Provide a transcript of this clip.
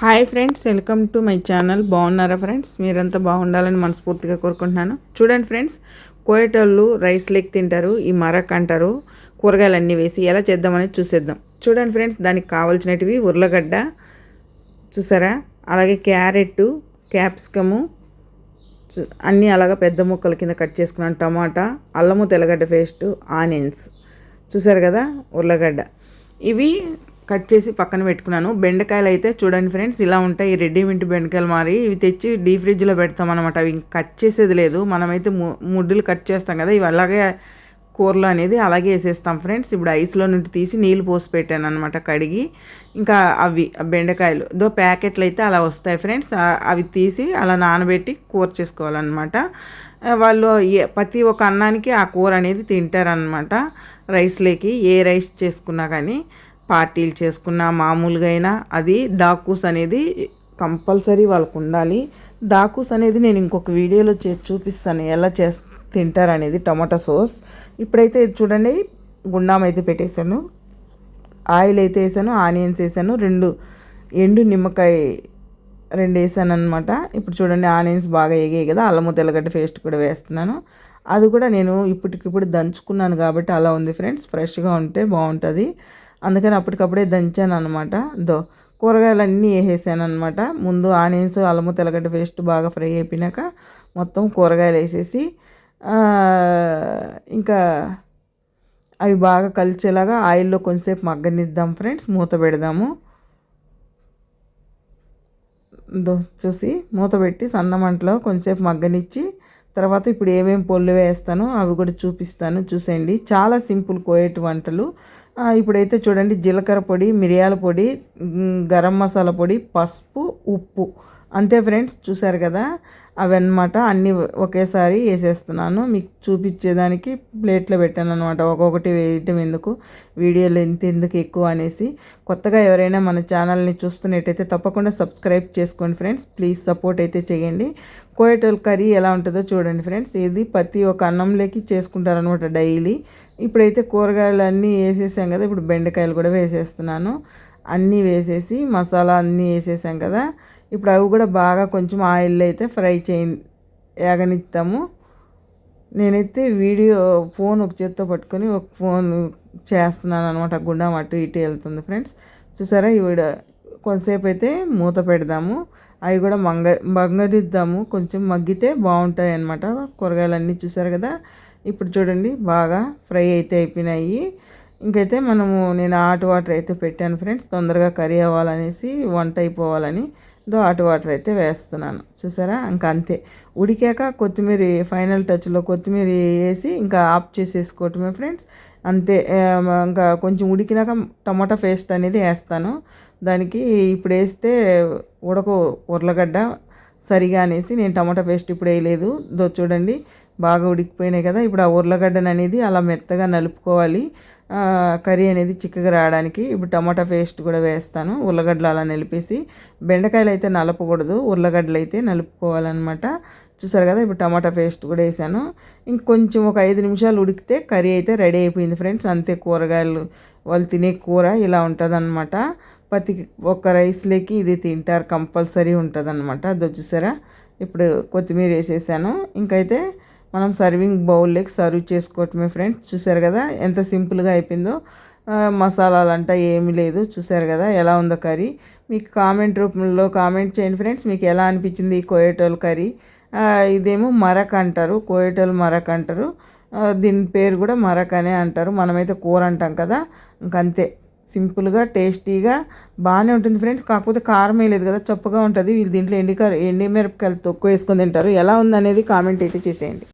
Hi friends welcome to my channel. బాగున్నారా friends? మీరంతా బాగుండాలని మనస్ఫూర్తిగా కోరుకుంటున్నాను. చూడండి ఫ్రెండ్స్ కోయటోళ్ళు రైస్ లెక్ తింటారు ఈ మరక్ అంటారు కూరగాయలు అన్నీ వేసి ఎలా చేద్దామనేది చూసేద్దాం. చూడండి ఫ్రెండ్స్ దానికి కావాల్సినటివి ఉర్లగడ్డ చూసారా? అలాగే క్యారెట్ క్యాప్సికము అన్నీ అలాగా పెద్ద ముక్కల కింద కట్ చేసుకున్నాను. టమాటా అల్లము తెల్లగడ్డ పేస్ట్ ఆనియన్స్. చూసారు కదా ఉర్లగడ్డ. ఇవి కట్ చేసి పక్కన పెట్టుకున్నాను. బెండకాయలు అయితే చూడండి ఫ్రెండ్స్ ఇలా ఉంటాయి. రెడీమేడ్ బెండకాయలు మారి. ఇవి తెచ్చి డీ ఫ్రిడ్జ్లో పెడతాం అనమాట అవి కట్ చేసేది లేదు. మనమైతే ముడ్డులు కట్ చేస్తాం కదా. ఇవి అలాగే కూరలో అనేది అలాగే వేసేస్తాం ఫ్రెండ్స్. ఇప్పుడు ఐస్లో నుండి తీసి నీళ్ళు పోసి పెట్టాను అనమాట కడిగి. ఇంకా అవి బెండకాయలు. దో ప్యాకెట్లు అయితే అలా వస్తాయి ఫ్రెండ్స్. అవి తీసి అలా నానబెట్టి కూర చేసుకోవాలన్నమాట. వాళ్ళు ఏ ప్రతి ఒక్క అన్నానికి ఆ కూర అనేది తింటారనమాట రైస్లోకి. ఏ రైస్ చేసుకున్నా కానీ. పార్టీలు చేసుకున్న మామూలుగా అయినా అది డాకూస్ అనేది కంపల్సరీ వాళ్ళకు ఉండాలి దాకూస్ అనేది నేను ఇంకొక వీడియోలో చేసి చూపిస్తాను ఎలా చే తింటారనేది టమాటా సాస్. ఇప్పుడైతే చూడండి గుండాం అయితే పెట్టేశాను ఆయిల్ అయితే వేసాను ఆనియన్స్ వేసాను రెండు ఎండు నిమ్మకాయ రెండు వేసాను అనమాట ఇప్పుడు చూడండి ఆనియన్స్ బాగా ఎగాయి కదా అల్లము తెల్లగడ్డ పేస్ట్ కూడా వేస్తున్నాను. అది కూడా నేను ఇప్పటికిప్పుడు దంచుకున్నాను కాబట్టి అలా ఉంది ఫ్రెండ్స్ ఫ్రెష్గా ఉంటే బాగుంటుంది. అందుకని అప్పటికప్పుడే దంచాను అనమాట దో కూరగాయలన్నీ వేసేసాను అనమాట ముందు ఆనియన్స్ అల్లము తెల్లగడ్డ పేస్ట్ బాగా ఫ్రై అయిపోయినాక మొత్తం కూరగాయలు వేసేసి ఇంకా అవి బాగా కలిసేలాగా ఆయిల్లో కొంచెంసేపు మగ్గనిద్దాం ఫ్రెండ్స్ మూత పెడదాము. దో చూసి మూత పెట్టి సన్నమంటలో కొంచెంసేపు మగ్గనిచ్చి తర్వాత ఇప్పుడు ఏమేమి పొళ్ళు వేస్తానో అవి కూడా చూపిస్తాను చూసేయండి. చాలా సింపుల్ కోయేటి వంటలు. ఇప్పుడైతే చూడండి జీలకర్ర పొడి మిరియాల పొడి గరం మసాలా పొడి పసుపు ఉప్పు. అంతే ఫ్రెండ్స్ చూసారు కదా? అవన్నమాట అన్నీ ఒకేసారి వేసేస్తున్నాను. మీకు చూపించేదానికి ప్లేట్లో పెట్టాను అనమాట ఒక్కొక్కటి వేయటం ఎందుకు? వీడియోలు ఎంత ఎందుకు ఎక్కువ అనేసి. కొత్తగా ఎవరైనా మన ఛానల్ని చూస్తున్నట్టయితే తప్పకుండా సబ్స్క్రైబ్ చేసుకోండి ఫ్రెండ్స్. ప్లీజ్ సపోర్ట్ అయితే చేయండి. కోయటల్ కర్రీ ఎలా ఉంటుందో చూడండి ఫ్రెండ్స్. ఇది ప్రతి ఒక్క అన్నంలోకి చేసుకుంటారనమాట డైలీ. ఇప్పుడైతే కూరగాయలు అన్నీ వేసేసాం కదా ఇప్పుడు బెండకాయలు కూడా వేసేస్తున్నాను. అన్నీ వేసేసి మసాలా అన్నీ వేసేసాం కదా. ఇప్పుడు అవి కూడా బాగా కొంచెం ఆయిల్ అయితే ఫ్రై చేయ ఏగనిస్తాము నేనైతే వీడియో ఫోన్ ఒక చేత్తో పట్టుకొని ఒక ఫోన్ చేస్తున్నాను అనమాట గుండం అటు ఇటు వెళ్తుంది ఫ్రెండ్స్. చూసారా? ఇవిడ కొంతసేపు అయితే మూత పెడదాము. అవి కూడా మంగ మంగరిద్దాము కొంచెం మగ్గితే బాగుంటాయి అనమాట కూరగాయలన్నీ చూసారు కదా? ఇప్పుడు చూడండి బాగా ఫ్రై అయితే అయిపోయినాయి. ఇంకైతే మనము నేను హాట్ వాటర్ అయితే పెట్టాను ఫ్రెండ్స్. తొందరగా కర్రీ అవ్వాలనేసి వంట అయిపోవాలని. దో వాటర్ అయితే వేస్తున్నాను. చూసారా? ఇంకా అంతే. ఉడికాక కొత్తిమీర ఫైనల్ టచ్లో కొత్తిమీర వేసి ఇంకా ఆఫ్ చేసేసుకోవటమే ఫ్రెండ్స్. అంతే. ఇంకా కొంచెం ఉడికినాక టమాటా పేస్ట్ అనేది వేస్తాను. దానికి ఇప్పుడు వేస్తే ఉడక ఉర్లగడ్డ సరిగా అనేసి నేను టమాటా పేస్ట్ ఇప్పుడు వేయలేదు. దో చూడండి. బాగా ఉడికిపోయినాయి కదా. ఇప్పుడు ఆ ఉర్లగడ్డను అనేది అలా మెత్తగా నలుపుకోవాలి. కర్రీ అనేది చిక్కగా రావడానికి ఇప్పుడు టమాటా పేస్ట్ కూడా వేస్తాను. ఉర్లగడ్డలు అలా నిలిపేసి బెండకాయలు అయితే నలపకూడదు. ఉర్లగడ్డలు అయితే నలుపుకోవాలన్నమాట. చూసారు కదా ఇప్పుడు టమాటా పేస్ట్ కూడా వేసాను. ఇంకొంచెం ఒక ఐదు నిమిషాలు ఉడికితే కర్రీ అయితే రెడీ అయిపోయింది ఫ్రెండ్స్. అంతే కూరగాయలు వాళ్ళు తినే కూర ఇలా ఉంటుందన్నమాట. ప్రతి ఒక్క రైస్లోకి ఇది తింటారు కంపల్సరీ ఉంటుంది అనమాట అది చూసారా? ఇప్పుడు కొత్తిమీర వేసేసాను. ఇంకైతే మనం సర్వింగ్ బౌల్లోకి సర్వ్ చేసుకోవటమే ఫ్రెండ్స్ చూసారు కదా ఎంత సింపుల్గా అయిపోయిందో. మసాలాలు అంట ఏమీ లేదు. చూసారు కదా ఎలా ఉందో కర్రీ. మీకు కామెంట్ రూపంలో కామెంట్ చేయండి ఫ్రెండ్స్ మీకు ఎలా అనిపించింది ఈ కోయటోల్ కర్రీ? ఇదేమో మరక్ అంటారు. కోయటోల్ మరక్ అంటారు. దీని పేరు కూడా మరక్ అనే అంటారు. మనమైతే కూర అంటాం కదా. ఇంకంతే సింపుల్గా టేస్టీగా బాగానే ఉంటుంది ఫ్రెండ్స్ కాకపోతే కారం లేదు కదా. చప్పగా ఉంటుంది. వీళ్ళు దీంట్లో ఎండి ఎండి మిరపకాయలు తొక్కు వేసుకొని తింటారు. ఎలా ఉందనేది కామెంట్ అయితే చేసేయండి.